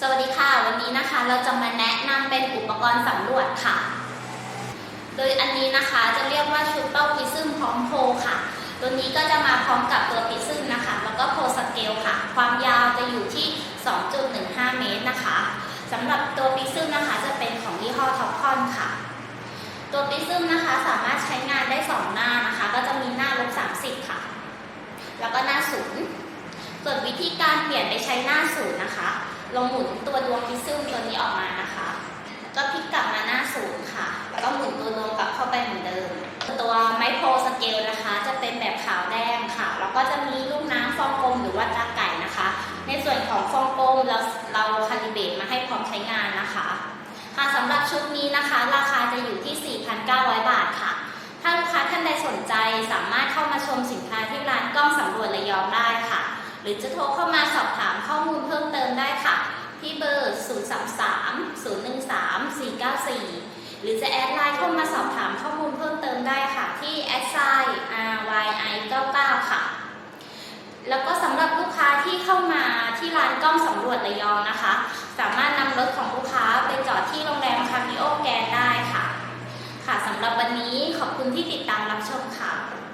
สวัสดีค่ะ วันนี้นะคะเราจะมาแนะนำเป็นอุปกรณ์สำรวจค่ะ โดยอันนี้นะคะจะเรียกว่าชุดเป้าพิซึมพร้อมโพค่ะ ตัวนี้ก็จะมาพร้อมกับตัวพิซึมนะคะ แล้วก็โพสเกลค่ะ ความยาวจะอยู่ที่ 2.15 เมตรนะคะสำหรับตัวพิซึมนะคะจะเป็นของยี่ห้อท็อปคอนค่ะ ตัวพิซึมนะคะสามารถใช้งานได้ 2 หน้านะคะ ก็จะมีหน้าลบ30 ค่ะ แล้วก็หน้าศูนย์ส่วนวิธีการเปลี่ยนไปใช้หน้า ลงหมุนตัวดวงพิซึมตัวนี้ออกมานะคะ ก็พลิกกลับมาหน้าศูนย์ค่ะ แล้วก็หมุนตัวดวงกลับเข้าไปเหมือนเดิม ตัวไมโครสเกลนะคะ จะเป็นแบบขาวแดงค่ะ แล้วก็จะมีลูกน้ำฟองกลมหรือว่าตาไก่นะคะ ในส่วนของฟองกลมเราเราคาลิเบตมาให้พร้อมใช้งานนะคะ ค่ะสำหรับชุดนี้นะคะ ราคาจะอยู่ที่ 4,900 บาทค่ะ ถ้าลูกค้าท่านใดสนใจสามารถเข้ามาชมสินค้าที่ร้าน หรือจะโทรเข้ามาสอบถามข้อมูลเพิ่มเติมได้ค่ะ ที่เบอร์ 033-013-494 หรือจะแอดไลน์เข้ามาสอบถามข้อมูลเพิ่มเติมได้ค่ะ ที่แอดไซน์ ryi 99ค่ะ แล้วก็สำหรับลูกค้าที่เข้ามาที่ร้านกล้องสำรวจระยองนะคะ สามารถนำรถของลูกค้าไปจอดที่โรงแรมคามิโอแกนได้ค่ะ ค่ะสำหรับวันนี้ขอบคุณที่ติดตามรับชมค่ะ